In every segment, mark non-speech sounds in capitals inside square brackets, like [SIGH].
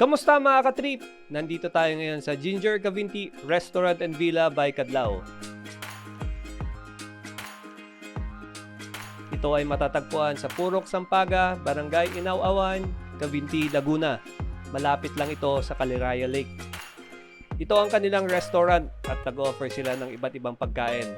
Kamusta mga katrip? Nandito tayo ngayon sa Ginger Cavinti Restaurant and Villa by Kadlao. Ito ay matatagpuan sa Purok Sampaga, Barangay Inaw-awan, Cavinti, Laguna. Malapit lang ito sa Caliraya Lake. Ito ang kanilang restaurant at nag-offer sila ng iba't ibang pagkain.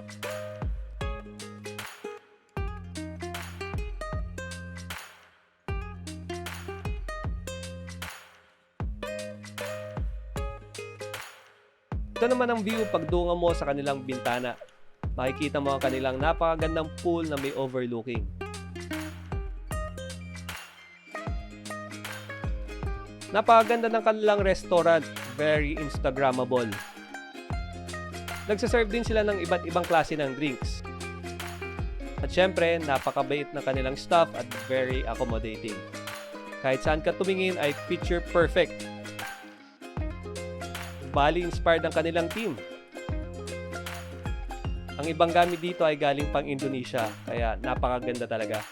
Ito naman ang view pagdunga mo sa kanilang bintana. Makikita mo ang kanilang napakagandang pool na may overlooking. Napakaganda ng kanilang restaurant, very Instagrammable. Nagsaserve din sila ng iba't ibang klase ng drinks. At syempre, napakabait ng kanilang staff at very accommodating. Kahit saan ka tumingin ay picture perfect Bali inspired ang kanilang team. Ang ibang gamit dito ay galing pang Indonesia, kaya napakaganda talaga.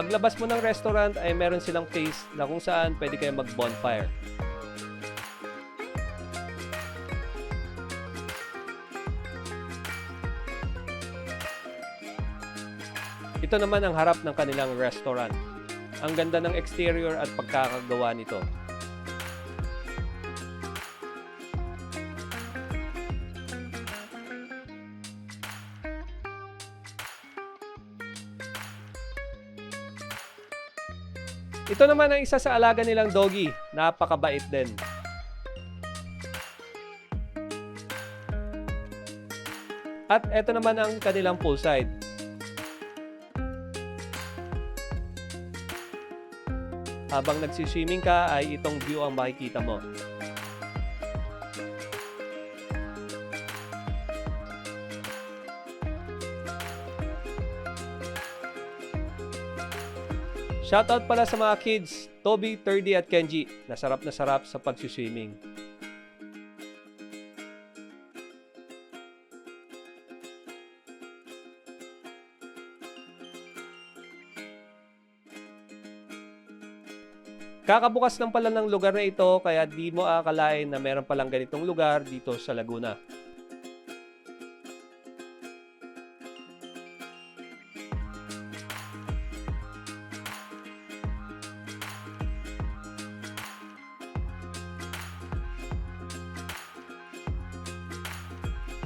Paglabas mo ng restaurant ay meron silang place na kung saan pwede kayo mag-bonfire. Ito naman ang harap ng kanilang restaurant. Ang ganda ng exterior at pagkakagawa nito. Ito naman ang isa sa alaga nilang doggy. Napakabait din. At ito naman ang kanilang poolside. Habang nagsiswimming ka ay itong view ang makikita mo. Shoutout pala sa mga kids, Toby, Turdy at Kenji. Nasarap na sarap sa pagsiswimming. Kakabukas lang pala ng lugar na ito kaya di mo akalain na meron palang ganitong lugar dito sa Laguna.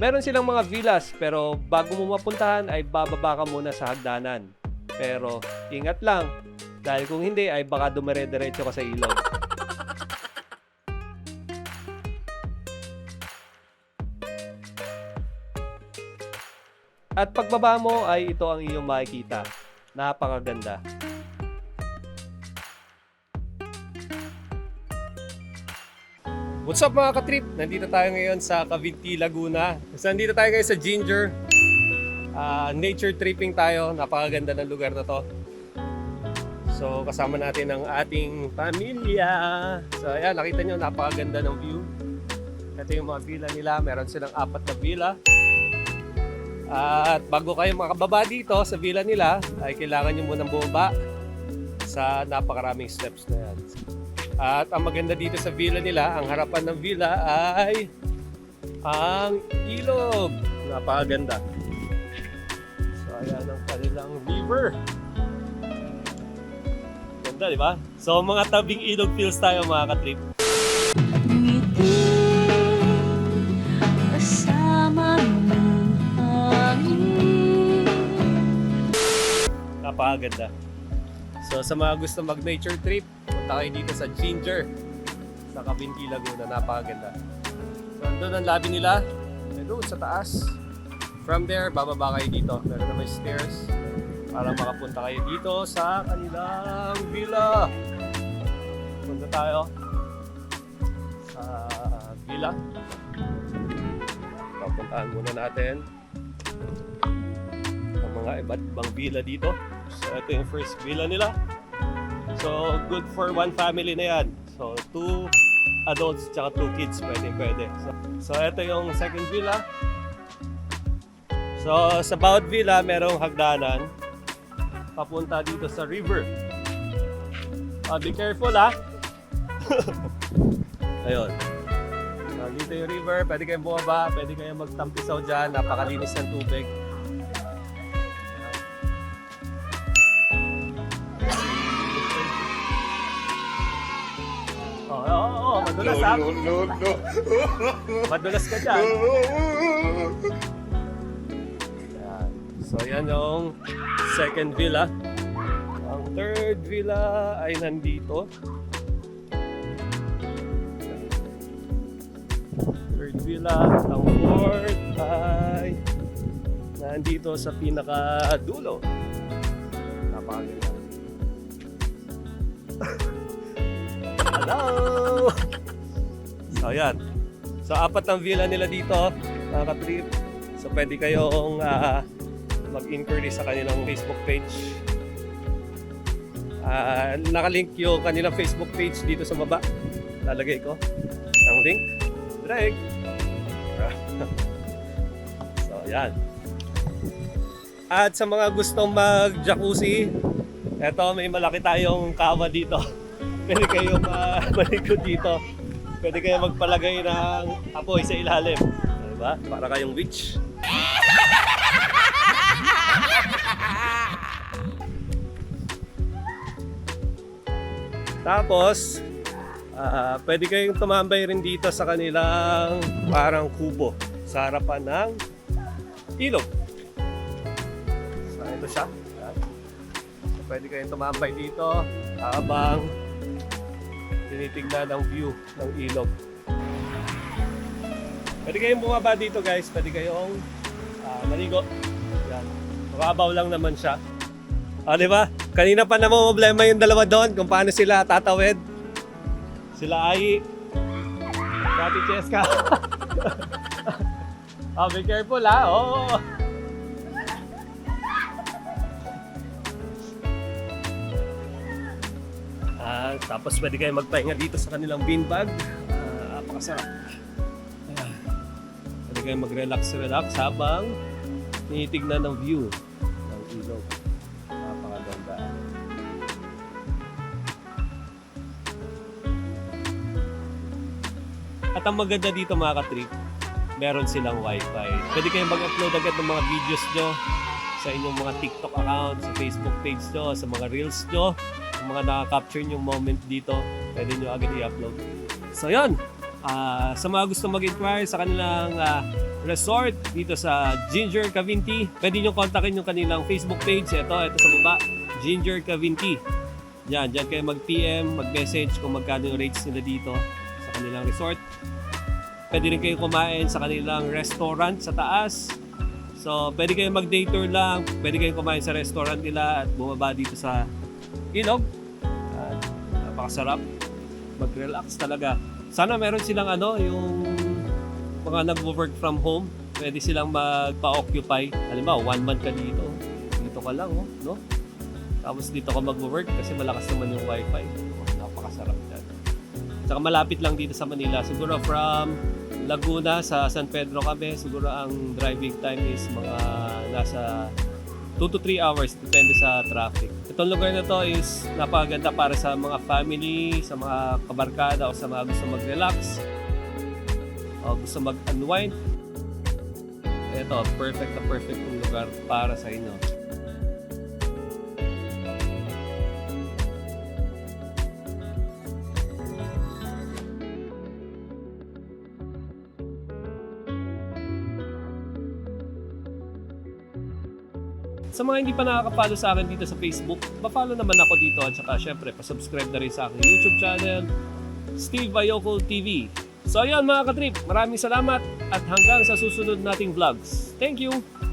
Meron silang mga villas pero bago mo mapuntahan ay bababa ka muna sa hagdanan. Pero ingat lang dahil kung hindi ay baka dumire-diretso ka sa ilog. At pagbaba mo ay ito ang iyong makikita. Napakaganda. What's up mga katrip? Nandito tayo ngayon sa Cavite, Laguna. So, nandito tayo ngayon sa Ginger. Ah, nature tripping tayo. Napakaganda ng lugar na to. So kasama natin ang ating pamilya. So ayan, nakita nyo, napakaganda ng view. Ito yung mga villa nila. Meron silang apat na villa. At bago kayo makababa dito sa villa nila, ay kailangan nyo munang bumaba sa napakaraming steps na. At ang maganda dito sa villa nila, ang harapan ng villa ay ang ilog. Napakaganda. So ayan ang kanilang river. Ganda, di ba? So mga tabing ilog feels tayo mga katrip. Napakaganda. So sa mga gusto mag-nature trip, punta kayo dito sa Ginger sa Cabinti, Laguna. Napakaganda. So andun ang lobby nila. Doon sa taas. From there, bababa kayo dito. Meron na may stairs para makapunta kayo dito sa kanilang villa. Punta tayo sa villa. Papuntahan muna natin ang mga iba't ibang villa dito. So ito yung first villa nila. So good for one family na yan. So two adults tsaka two kids pwede pwede. So, so ito yung second villa. So sa bawat villa merong hagdanan papunta dito sa river. Ah, be careful ah. [LAUGHS] Ayun. So, dito yung river, pwede kayong bumaba, pwede kayong magtampisaw dyan, napakalinis ng tubig. Madulas ah. no, no. Madulas ka dyan. Yan. So yan yung second villa. Ang third villa ay nandito. Third villa. Ang fourth ay nandito sa pinaka-dulo. Napakaganda. [LAUGHS] Hello! So yan. So apat ang villa nila dito, mga ka-trip. So pwede kayong ah, mag-inquiry sa kanilang Facebook page. Ah, nakalink yung kanilang Facebook page dito sa baba. Lalagay ko ang link. Drag. [LAUGHS] so yan. At sa mga gustong mag-jacuzzi, eto may malaki tayong kama dito. [LAUGHS] Pwede kayong [LAUGHS] uh, maligo dito. Pwede kayong magpalagay ng apoy sa ilalim. Diba? Para kayong witch. Tapos, ah, pwede kayong tumambay rin dito sa kanilang parang kubo sa harapan ng ilog. So, ito siya. Pwede kayong tumambay dito habang tinitignan ang view ng ilog. Pwede kayong bumaba dito guys, pwede kayong ah, maligo. Yan. Makabaw lang naman siya. Ah, di ba? Kanina pa naman problema yung dalawa doon kung paano sila tatawid. Sila ay Dati Cheska. oh, [LAUGHS] be careful ha. Oo. Ah, tapos pwede kayo magpahinga dito sa kanilang beanbag. Ah, napakasarap. Ah, pwede kayo mag-relax-relax habang tinitignan ng view ng ilog. Napakaganda. At ang maganda dito mga ka-trip, meron silang wifi. Pwede kayong mag-upload agad ng mga videos nyo sa inyong mga TikTok account, sa Facebook page nyo, sa mga reels nyo, mga nakaka-capture yung moment dito, pwede nyo agad i-upload. So yun, Ah, sa mga gusto mag-inquire sa kanilang ah, resort dito sa Ginger Cavinti, pwede nyo kontakin yung kanilang Facebook page. Ito, ito sa baba, Ginger Cavinti. Yan, dyan kayo mag-PM, mag-message kung magkano yung rates nila dito sa kanilang resort. Pwede rin kayo kumain sa kanilang restaurant sa taas. So, pwede kayong mag-day tour lang, pwede kayong kumain sa restaurant nila at bumaba dito sa ilog. At napakasarap. Mag-relax talaga. Sana meron silang ano, yung mga nag-work from home, pwede silang magpa-occupy. Halimbawa, one month ka dito. Dito ka lang, oh, no? Tapos dito ka mag-work kasi malakas naman yung wifi. Napakasarap dyan. Tsaka malapit lang dito sa Manila. Siguro from Laguna sa San Pedro kami, siguro ang driving time is mga nasa 2 to 3 hours, depende sa traffic. Itong lugar na to is napakaganda para sa mga family, sa mga kabarkada o sa mga gusto mag-relax o gusto mag-unwind. Ito, perfect na perfect yung lugar para sa inyo. Sa mga hindi pa nakaka-follow sa akin dito sa Facebook, pa-follow naman ako dito at saka syempre pa-subscribe na rin sa aking YouTube channel, Steve Ayoko TV. So ayun mga katrip, maraming salamat at hanggang sa susunod nating vlogs. Thank you!